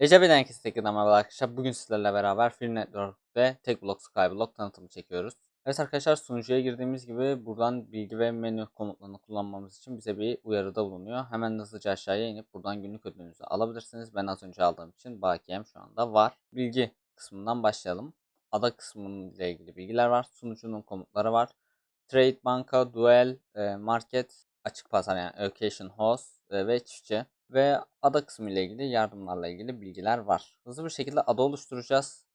Ecevit'den herkese tekrardan merhaba arkadaşlar. Bugün sizlerle beraber Film Network'te tek blok Skyblock tanıtımı çekiyoruz. Evet arkadaşlar sunucuya girdiğimiz gibi buradan bilgi ve menü komutlarını kullanmamız için bize bir uyarıda bulunuyor. Hemen hızlıca aşağıya inip buradan günlük ödülünüzü alabilirsiniz. Ben az önce aldığım için bakiyem şu anda var. Bilgi kısmından başlayalım. Ada kısmıyla ilgili bilgiler var. Sunucunun komutları var. Trade, banka, duel, e, market, açık pazar yani location host e, ve çiftçi ve ada kısmı ile ilgili yardımlarla ilgili bilgiler var. Hızlı bir şekilde ada oluşturacağız.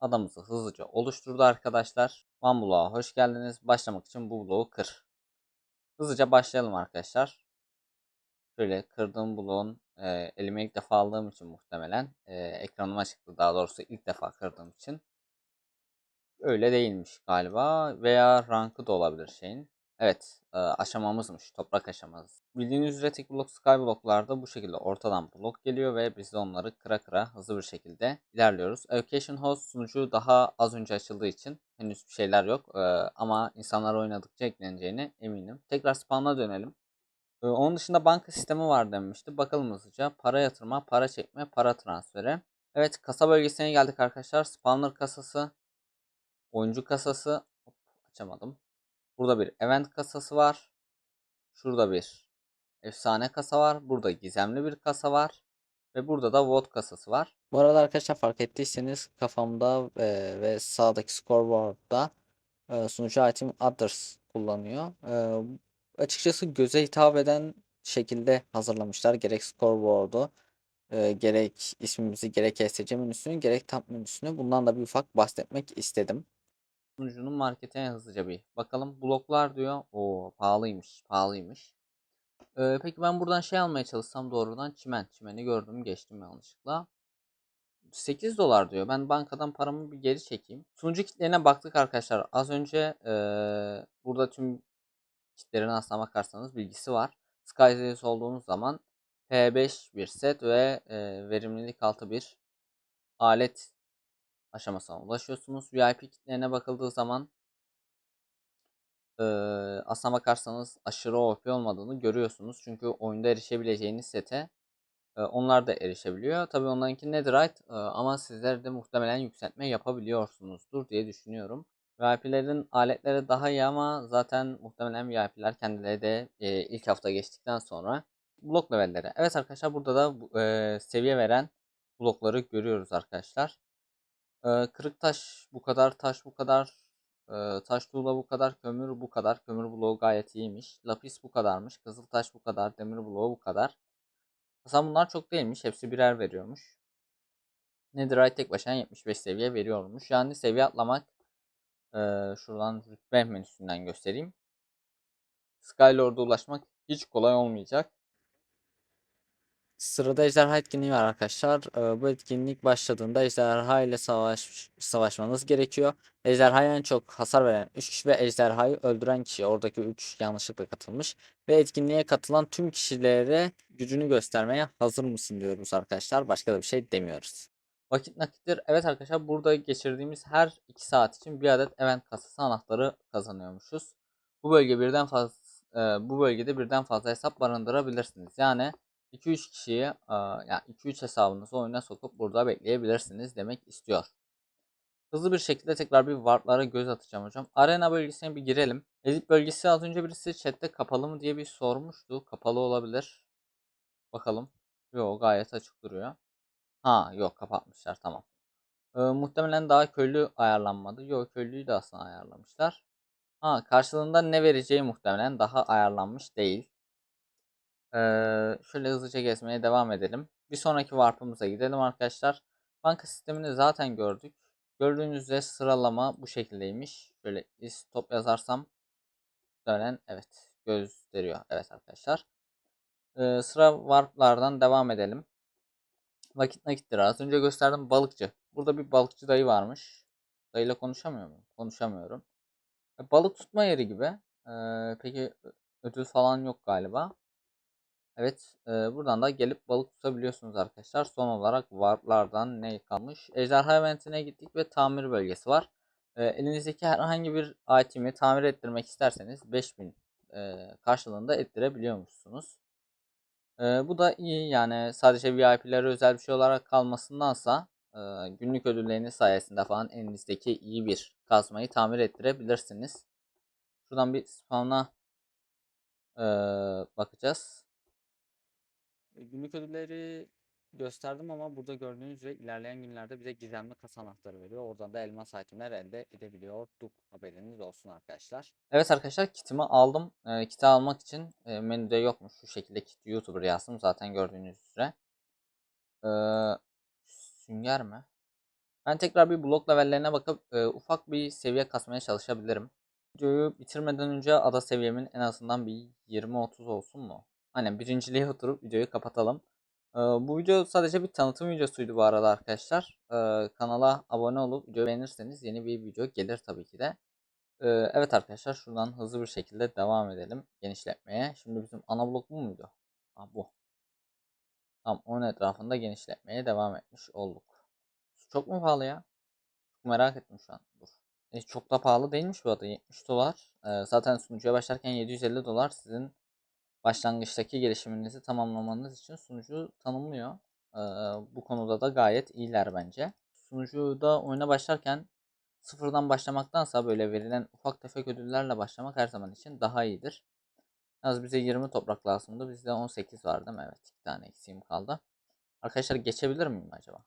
Adamızı hızlıca oluşturdu arkadaşlar. One bloğa hoş geldiniz. Başlamak için bu bloğu kır. Hızlıca başlayalım arkadaşlar. Şöyle kırdığım bloğun e, elime ilk defa aldığım için muhtemelen e, ekranıma çıktı. Daha doğrusu ilk defa kırdığım için. Öyle değilmiş galiba veya rankı da olabilir şeyin. Evet aşamamızmış toprak aşaması. Bildiğiniz üzere tek blok skyblocklarda bu şekilde ortadan blok geliyor ve biz de onları kıra kıra hızlı bir şekilde ilerliyoruz. Education Host sunucu daha az önce açıldığı için henüz bir şeyler yok ama insanlar oynadıkça ekleneceğine eminim. Tekrar spawn'a dönelim. Onun dışında banka sistemi var demişti. Bakalım hızlıca. Para yatırma, para çekme, para transferi. Evet kasa bölgesine geldik arkadaşlar. Spawner kasası, oyuncu kasası. Hop, açamadım. Burada bir event kasası var. Şurada bir efsane kasa var. Burada gizemli bir kasa var. Ve burada da vote kasası var. Bu arada arkadaşlar fark ettiyseniz kafamda e, ve sağdaki scoreboard'da e, sunucu item others kullanıyor. E, açıkçası göze hitap eden şekilde hazırlamışlar. Gerek scoreboard'u, e, gerek ismimizi, gerek SC menüsünü, gerek tab menüsünü. Bundan da bir ufak bahsetmek istedim. Sunucunun marketine hızlıca bir bakalım. Bloklar diyor. Oo pahalıymış, pahalıymış. Ee, peki ben buradan şey almaya çalışsam doğrudan çimen. Çimeni gördüm geçtim yanlışlıkla. 8 dolar diyor. Ben bankadan paramı bir geri çekeyim. Sunucu kitlerine baktık arkadaşlar. Az önce ee, burada tüm kitlerin aslına bakarsanız bilgisi var. Skyzers olduğunuz zaman P5 bir set ve e, verimlilik altı bir alet aşamasına ulaşıyorsunuz. VIP kitlerine bakıldığı zaman e, aslına bakarsanız aşırı OP olmadığını görüyorsunuz. Çünkü oyunda erişebileceğiniz sete e, onlar da erişebiliyor. Tabii onlarınki netherite e, ama sizler de muhtemelen yükseltme yapabiliyorsunuzdur diye düşünüyorum. VIP'lerin aletleri daha iyi ama zaten muhtemelen VIP'ler kendileri de e, ilk hafta geçtikten sonra blok levelleri. Evet arkadaşlar burada da e, seviye veren blokları görüyoruz arkadaşlar. Kırık taş bu kadar, taş bu kadar, e, taş tuğla bu kadar, kömür bu kadar. Kömür bloğu gayet iyiymiş. Lapis bu kadarmış. Kızıl taş bu kadar, demir bloğu bu kadar. Aslında bunlar çok değilmiş. Hepsi birer veriyormuş. Netherite tek başına 75 seviye veriyormuş. Yani seviye atlamak e, şuradan rütbe menüsünden göstereyim. Skylord'a ulaşmak hiç kolay olmayacak. Sırada ejderha etkinliği var arkadaşlar. Ee, bu etkinlik başladığında ejderha ile savaş, savaşmanız gerekiyor. Ejderhaya en çok hasar veren 3 kişi ve ejderhayı öldüren kişi. Oradaki 3 yanlışlıkla katılmış. Ve etkinliğe katılan tüm kişilere gücünü göstermeye hazır mısın diyoruz arkadaşlar. Başka da bir şey demiyoruz. Vakit nakittir. Evet arkadaşlar burada geçirdiğimiz her 2 saat için bir adet event kasası anahtarı kazanıyormuşuz. Bu bölge birden fazla bu bölgede birden fazla hesap barındırabilirsiniz. Yani 2-3 kişiyi yani 2-3 hesabınızı oyuna sokup burada bekleyebilirsiniz demek istiyor. Hızlı bir şekilde tekrar bir warplara göz atacağım hocam. Arena bölgesine bir girelim. Edit bölgesi az önce birisi chatte kapalı mı diye bir sormuştu. Kapalı olabilir. Bakalım. Yok gayet açık duruyor. Ha yok kapatmışlar tamam. Ee, muhtemelen daha köylü ayarlanmadı. Yok köylüyü de aslında ayarlamışlar. Ha karşılığında ne vereceği muhtemelen daha ayarlanmış değil. Şöyle hızlıca gezmeye devam edelim. Bir sonraki warp'ımıza gidelim arkadaşlar. Banka sistemini zaten gördük. Gördüğünüz üzere sıralama bu şekildeymiş. Şöyle stop yazarsam dönen evet gösteriyor. Evet arkadaşlar. Ee, sıra warp'lardan devam edelim. Vakit nakittir. Az önce gösterdim balıkçı. Burada bir balıkçı dayı varmış. Dayıyla konuşamıyor muyum? Konuşamıyorum. E, balık tutma yeri gibi. Ee, peki ödül falan yok galiba. Evet, e, buradan da gelip balık tutabiliyorsunuz arkadaşlar. Son olarak warplardan ne kalmış? Ejderha eventine gittik ve tamir bölgesi var. E, elinizdeki herhangi bir itemi tamir ettirmek isterseniz 5000 e, karşılığında ettirebiliyormuşsunuz. Ee, bu da iyi yani sadece VIP'lere özel bir şey olarak kalmasındansa e, günlük ödülleriniz sayesinde falan elinizdeki iyi bir kazmayı tamir ettirebilirsiniz. Şuradan bir spawn'a e, bakacağız. E, Günlük ödülleri gösterdim ama burada gördüğünüz üzere ilerleyen günlerde bize gizemli kasa anahtarı veriyor. Oradan da elmas itemler elde edebiliyorduk. Haberiniz olsun arkadaşlar. Evet arkadaşlar kitimi aldım. E, kiti almak için e, menüde yokmuş. Şu şekilde kit YouTuber yazdım zaten gördüğünüz üzere. E, sünger mi? Ben tekrar bir blok levellerine bakıp e, ufak bir seviye kasmaya çalışabilirim. Videoyu bitirmeden önce ada seviyemin en azından bir 20-30 olsun mu? Aynen birinciliğe oturup videoyu kapatalım. E, bu video sadece bir tanıtım videosuydu bu arada arkadaşlar. E, kanala abone olup videoyu beğenirseniz yeni bir video gelir tabii ki de. E, evet arkadaşlar şuradan hızlı bir şekilde devam edelim genişletmeye. Şimdi bizim ana blok bu muydu? Ha, bu. Tamam onun etrafında genişletmeye devam etmiş olduk. Çok mu pahalı ya? Çok merak ettim şu an. Dur. E, çok da pahalı değilmiş bu arada. 70 dolar. Ee, zaten sunucuya başlarken 750 dolar sizin başlangıçtaki gelişiminizi tamamlamanız için sunucu tanımlıyor. Bu konuda da gayet iyiler bence. Sunucuda oyuna başlarken sıfırdan başlamaktansa böyle verilen ufak tefek ödüllerle başlamak her zaman için daha iyidir. Yalnız bize 20 toprak lazımdı. Bizde 18 var değil mi? Evet. 2 tane eksiğim kaldı. Arkadaşlar geçebilir miyim acaba?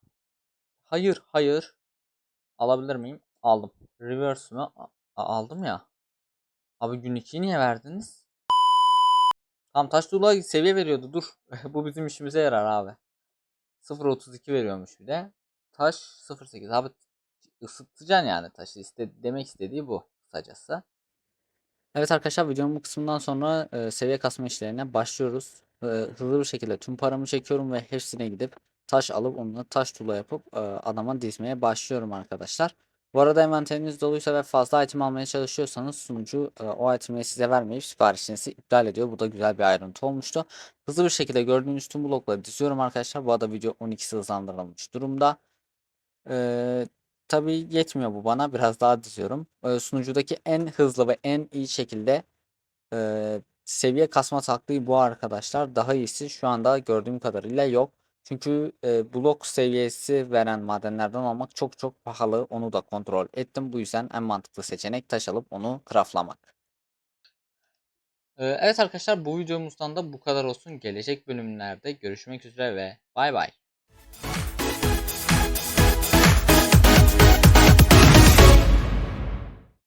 Hayır, hayır. Alabilir miyim? Aldım. Reverse mü? A- aldım ya. Abi gün 2'yi niye verdiniz? Tam taş tuğla seviye veriyordu. Dur. Bu bizim işimize yarar abi. 0.32 veriyormuş bir de. Taş 0.8. Abi ısıtacaksın yani taşı. İste, demek istediği bu kısacası. Evet arkadaşlar videonun bu kısmından sonra e, seviye kasma işlerine başlıyoruz. E, hızlı bir şekilde tüm paramı çekiyorum ve hepsine gidip taş alıp onunla taş tuğla yapıp e, adama dizmeye başlıyorum arkadaşlar. Bu arada envanteriniz doluysa ve fazla item almaya çalışıyorsanız sunucu e, o itemleri size vermeyip siparişinizi iptal ediyor. Bu da güzel bir ayrıntı olmuştu. Hızlı bir şekilde gördüğünüz tüm blokları diziyorum arkadaşlar. Bu arada video 12'si hızlandırılmış durumda. Ee, tabii yetmiyor bu bana. Biraz daha diziyorum. Ee, sunucudaki en hızlı ve en iyi şekilde e, seviye kasma taktiği bu arkadaşlar. Daha iyisi şu anda gördüğüm kadarıyla yok. Çünkü e, blok seviyesi veren madenlerden almak çok çok pahalı. Onu da kontrol ettim. Bu yüzden en mantıklı seçenek taş alıp onu craftlamak. Ee, Evet arkadaşlar bu videomuzdan da bu kadar olsun. Gelecek bölümlerde görüşmek üzere ve bay bay.